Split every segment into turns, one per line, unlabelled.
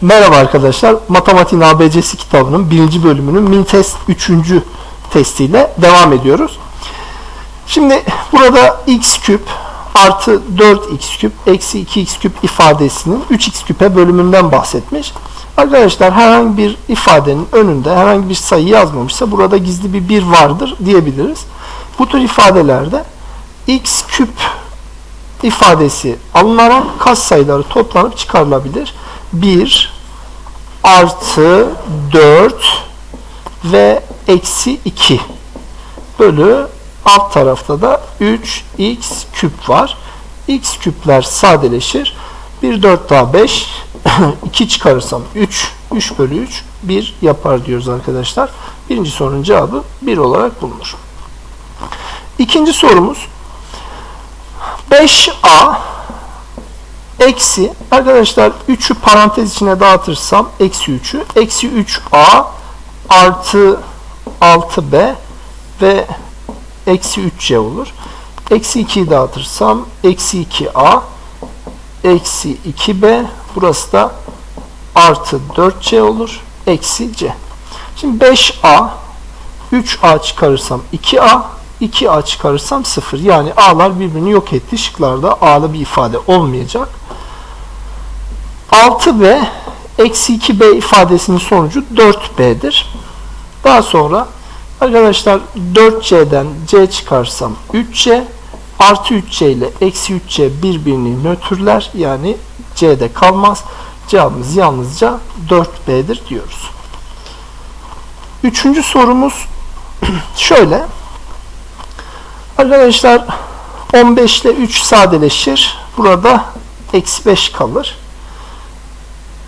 Merhaba arkadaşlar. Matematiğin ABC'si kitabının birinci bölümünün mini test 3. testiyle devam ediyoruz. Şimdi burada x küp artı 4x küp eksi 2x küp ifadesinin 3x küpe bölümünden bahsetmiş. Arkadaşlar herhangi bir ifadenin önünde herhangi bir sayı yazmamışsa burada gizli bir 1 vardır diyebiliriz. Bu tür ifadelerde x küp ifadesi alınarak kas sayıları toplanıp çıkarılabilir. 1 artı 4 ve eksi 2 bölü alt tarafta da 3x küp var. x küpler sadeleşir. 1 4 daha 5 2 çıkarırsam 3 3 bölü 3 1 yapar diyoruz arkadaşlar. Birinci sorunun cevabı 1 olarak bulunur. İkinci sorumuz 5a eksi arkadaşlar 3'ü parantez içine dağıtırsam eksi 3'ü eksi 3a artı 6b ve eksi 3c olur. Eksi 2'yi dağıtırsam eksi 2a eksi 2b burası da artı 4c olur. Eksi c. Şimdi 5a 3a çıkarırsam 2a 2a çıkarırsam 0. Yani a'lar birbirini yok etti. Şıklarda a'lı bir ifade olmayacak. 6b eksi 2b ifadesinin sonucu 4b'dir. Daha sonra arkadaşlar 4c'den c çıkarsam 3c artı 3c ile eksi 3c birbirini nötrler. Yani c'de kalmaz. Cevabımız yalnızca 4b'dir diyoruz. Üçüncü sorumuz şöyle. Arkadaşlar 15 ile 3 sadeleşir. Burada eksi 5 kalır.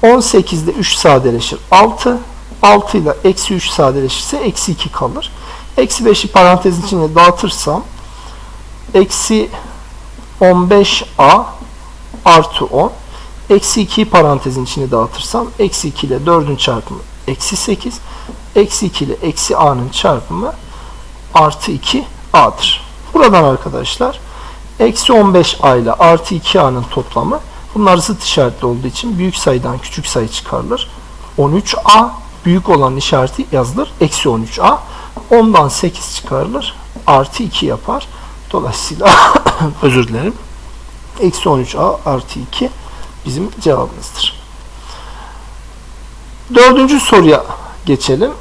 18 ile 3 sadeleşir. 6. 6 ile eksi 3 sadeleşirse eksi 2 kalır. Eksi 5'i parantezin içine dağıtırsam eksi 15a artı 10 eksi 2'yi parantezin içine dağıtırsam eksi 2 ile 4'ün çarpımı eksi 8 eksi 2 ile eksi a'nın çarpımı artı 2 a'dır. Buradan arkadaşlar eksi 15a ile artı 2a'nın toplamı bunlar zıt işaretli olduğu için büyük sayıdan küçük sayı çıkarılır. 13a büyük olan işareti yazılır. Eksi 13a 10'dan 8 çıkarılır. Artı 2 yapar. Dolayısıyla özür dilerim. Eksi 13a artı 2 bizim cevabımızdır. Dördüncü soruya geçelim.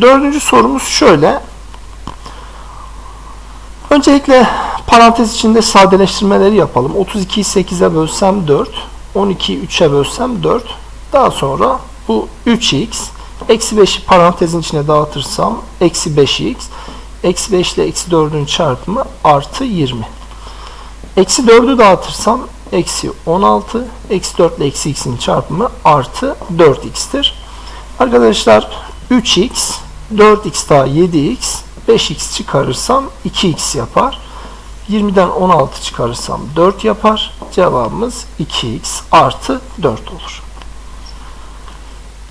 Dördüncü sorumuz şöyle. Öncelikle parantez içinde sadeleştirmeleri yapalım. 32'yi 8'e bölsem 4. 12'yi 3'e bölsem 4. Daha sonra bu 3x. Eksi 5'i parantezin içine dağıtırsam eksi 5x. Eksi 5 ile eksi 4'ün çarpımı artı 20. Eksi 4'ü dağıtırsam eksi 16. Eksi 4 ile eksi x'in çarpımı artı 4x'tir. Arkadaşlar 3x 4x daha 7x 5x çıkarırsam 2x yapar. 20'den 16 çıkarırsam 4 yapar. Cevabımız 2x artı 4 olur.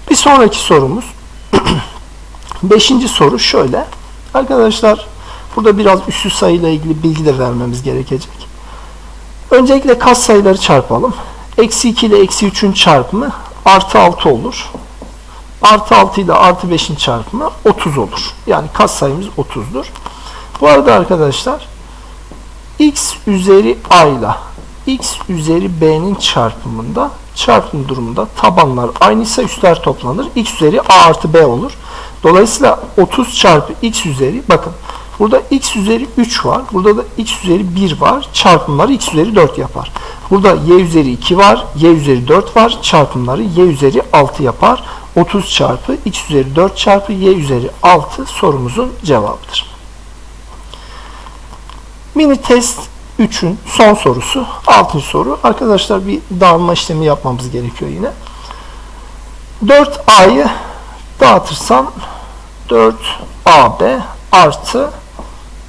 Bir sonraki sorumuz. Beşinci soru şöyle. Arkadaşlar burada biraz üssü sayıyla ilgili bilgi de vermemiz gerekecek. Öncelikle kas sayıları çarpalım. Eksi 2 ile eksi 3'ün çarpımı artı 6 olur. Artı 6 ile artı 5'in çarpımı 30 olur. Yani kas sayımız 30'dur. Bu arada arkadaşlar x üzeri a ile x üzeri b'nin çarpımında çarpım durumunda tabanlar aynıysa üstler toplanır. x üzeri a artı b olur. Dolayısıyla 30 çarpı x üzeri bakın burada x üzeri 3 var. Burada da x üzeri 1 var. Çarpımları x üzeri 4 yapar. Burada y üzeri 2 var. y üzeri 4 var. Çarpımları y üzeri 6 yapar. 30 çarpı x üzeri 4 çarpı y üzeri 6 sorumuzun cevabıdır. Mini test 3'ün son sorusu. 6. soru. Arkadaşlar bir dağılma işlemi yapmamız gerekiyor yine. 4a'yı dağıtırsam 4ab artı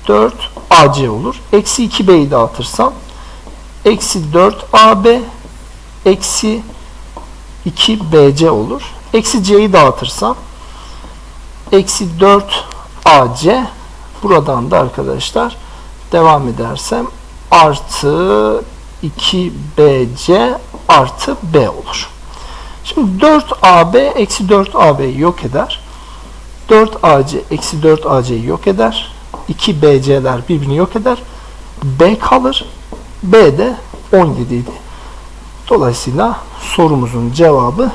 4ac olur. Eksi 2b'yi dağıtırsam eksi 4ab eksi 2bc olur. Eksi c'yi dağıtırsam eksi 4ac buradan da arkadaşlar devam edersem artı 2BC artı B olur. Şimdi 4AB eksi 4AB'yi yok eder. 4AC eksi 4AC'yi yok eder. 2BC'ler birbirini yok eder. B kalır. B de 17 idi. Dolayısıyla sorumuzun cevabı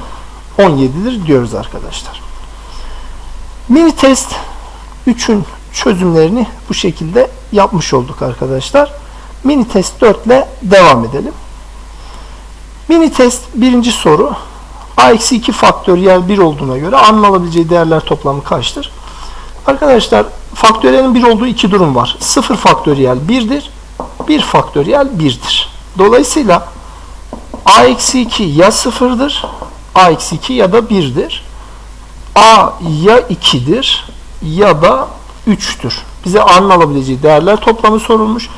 17'dir diyoruz arkadaşlar. Mini test 3'ün çözümlerini bu şekilde yapmış olduk arkadaşlar. Mini test 4 ile devam edelim. Mini test birinci soru. A-2 faktöriyel 1 olduğuna göre A'nın değerler toplamı kaçtır? Arkadaşlar faktöriyelin 1 olduğu iki durum var. 0 faktöriyel 1'dir. 1 faktöriyel 1'dir. Dolayısıyla A-2 ya 0'dır, A-2 ya da 1'dir. A ya 2'dir ya da 3'tür. Bize A'nın alabileceği değerler toplamı sorulmuş.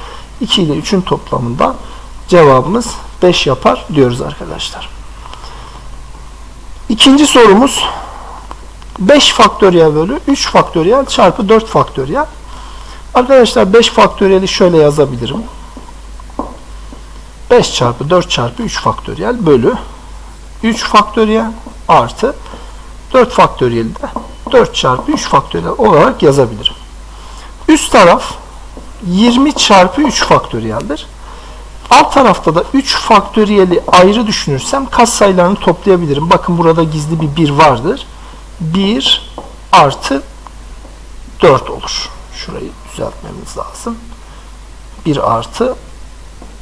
2 ile 3'ün toplamından cevabımız 5 yapar diyoruz arkadaşlar. İkinci sorumuz 5 faktöriyel bölü 3 faktöriyel çarpı 4 faktöriyel. Arkadaşlar 5 faktöriyeli şöyle yazabilirim. 5 çarpı 4 çarpı 3 faktöriyel bölü 3 faktöriyel artı 4 faktöriyeli de 4 çarpı 3 faktöriyel olarak yazabilirim. Üst taraf 20 çarpı 3 faktöriyeldir. Alt tarafta da 3 faktöriyeli ayrı düşünürsem katsayılarını toplayabilirim. Bakın burada gizli bir 1 vardır. 1 artı 4 olur. Şurayı düzeltmemiz lazım. 1 artı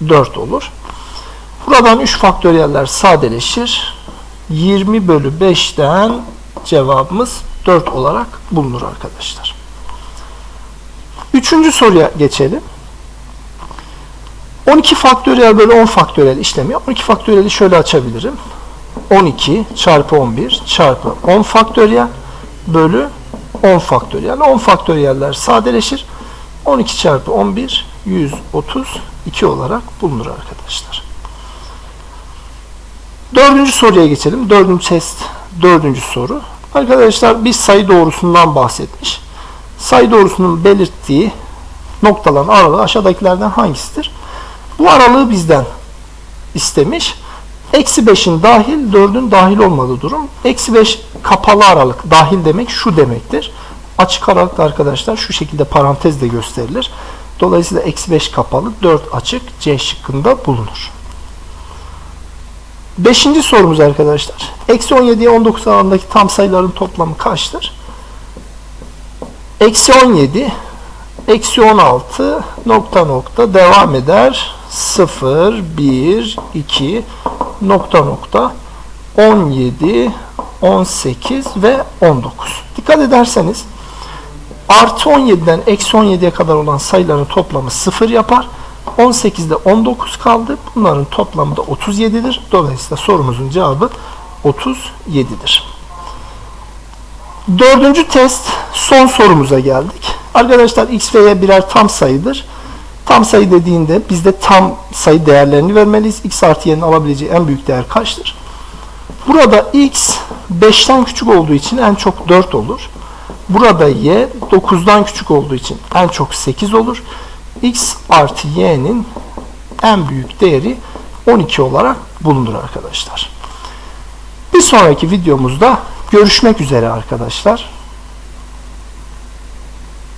4 olur. Buradan 3 faktöriyeller sadeleşir. 20 bölü 5'ten cevabımız 4 olarak bulunur arkadaşlar. Üçüncü soruya geçelim. 12 faktöriyel bölü 10 faktöriyel işlemi. 12 faktöriyeli şöyle açabilirim. 12 çarpı 11 çarpı 10 faktöriyel bölü 10 faktöriyel. 10 faktöriyeller sadeleşir. 12 çarpı 11 132 olarak bulunur arkadaşlar. Dördüncü soruya geçelim. Dördüncü test, dördüncü soru. Arkadaşlar bir sayı doğrusundan bahsetmiş. Sayı doğrusunun belirttiği noktaların aralığı aşağıdakilerden hangisidir? Bu aralığı bizden istemiş. Eksi 5'in dahil, 4'ün dahil olmadığı durum. Eksi 5 kapalı aralık, dahil demek şu demektir. Açık aralık arkadaşlar şu şekilde parantezle gösterilir. Dolayısıyla eksi 5 kapalı, 4 açık C şıkkında bulunur. Beşinci sorumuz arkadaşlar. Eksi 17'ye 19 arasındaki tam sayıların toplamı kaçtır? Eksi 17, eksi 16 nokta nokta devam eder. 0, 1, 2 nokta nokta 17, 18 ve 19. Dikkat ederseniz artı 17'den eksi 17'ye kadar olan sayıların toplamı 0 yapar. 18'de 19 kaldı. Bunların toplamı da 37'dir. Dolayısıyla sorumuzun cevabı 37'dir. Dördüncü test son sorumuza geldik. Arkadaşlar x ve y birer tam sayıdır. Tam sayı dediğinde biz de tam sayı değerlerini vermeliyiz. x artı y'nin alabileceği en büyük değer kaçtır? Burada x 5'ten küçük olduğu için en çok 4 olur. Burada y 9'dan küçük olduğu için en çok 8 olur. X artı y'nin en büyük değeri 12 olarak bulunur arkadaşlar. Bir sonraki videomuzda görüşmek üzere arkadaşlar.